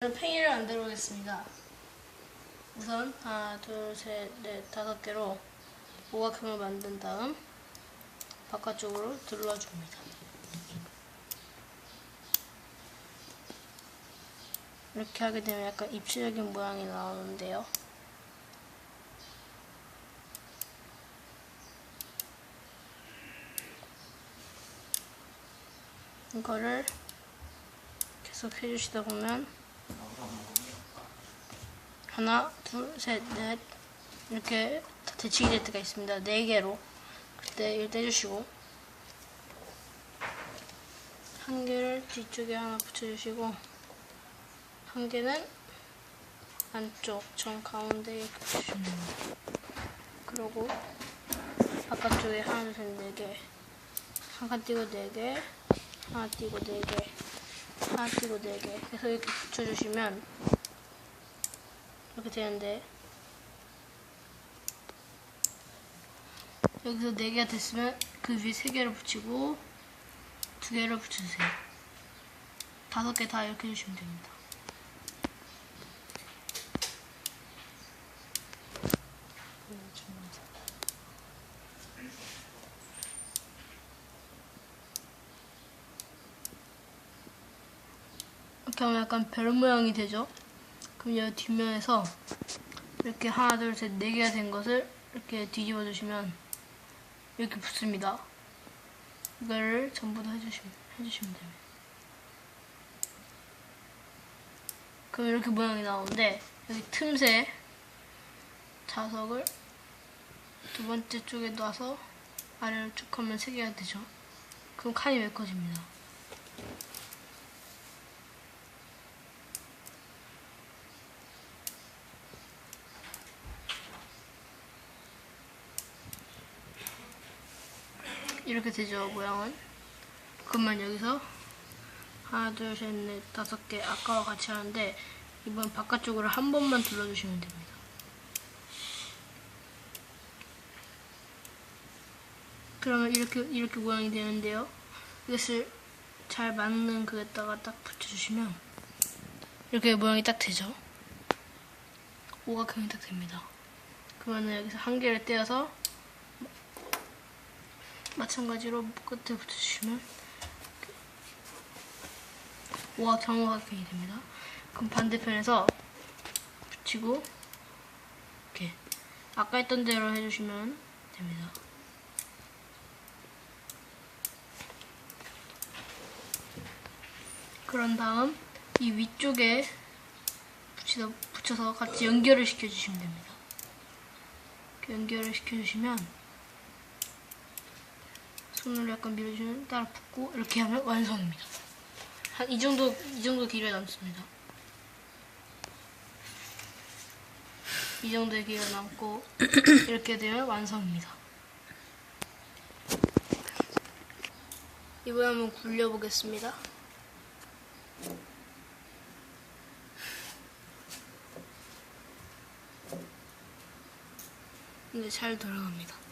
팽이를 만들어 보겠습니다. 우선 하나, 둘, 셋, 넷, 다섯 개로 오각형을 만든 다음 바깥쪽으로 둘러줍니다. 이렇게 하게 되면 약간 입체적인 모양이 나오는데요. 이거를 계속 해주시다 보면 하나, 둘, 셋, 넷 이렇게 다 대치기 될 때가 있습니다. 네 개로 그때 일 떼주시고 한 개를 뒤쪽에 하나 붙여주시고 한 개는 안쪽 정 가운데에 붙여주시면 됩니다. 그리고 바깥쪽에 하나, 둘, 셋, 네 개. 한 칸 띄고 네 개, 하나 띄고 네 개, 하나 띄고 네 개. 그래서 이렇게 붙여주시면 이렇게 되는데 여기서 네 개가 됐으면 그 위에 세 개를 붙이고 두 개를 붙여주세요. 다섯 개다 이렇게 해주시면 됩니다. 이렇게 하면 약간 별 모양이 되죠? 그럼 여기 뒷면에서 이렇게 하나, 둘, 셋, 네 개가 된 것을 이렇게 뒤집어 주시면 이렇게 붙습니다. 이거를 전부 다 해주시면, 해주시면 됩니다. 그럼 이렇게 모양이 나오는데 여기 틈새 자석을 두 번째 쪽에 놔서 아래로 쭉 하면 세 개가 되죠. 그럼 칸이 메꿔집니다. 이렇게 되죠 모양은? 그러면 여기서 하나 둘 셋 넷 다섯 개 아까와 같이 하는데 이번 바깥쪽으로 한 번만 둘러주시면 됩니다. 그러면 이렇게 이렇게 모양이 되는데요. 이것을 잘 맞는 그에다가 딱 붙여주시면 이렇게 모양이 딱 되죠. 오각형이 딱 됩니다. 그러면 여기서 한 개를 떼어서 마찬가지로 끝에 붙여주시면 오와 정오각형이 됩니다. 그럼 반대편에서 붙이고 이렇게 아까 했던 대로 해주시면 됩니다. 그런 다음 이 위쪽에 붙여서 같이 연결을 시켜주시면 됩니다. 연결을 시켜주시면 손으로 약간 밀어주면 따라 붙고 이렇게 하면 완성입니다. 한 이 정도 이 정도 길이가 남습니다. 이 정도의 길이가 남고 이렇게 되면 완성입니다. 이번에 한번 굴려보겠습니다. 근데 잘 돌아갑니다.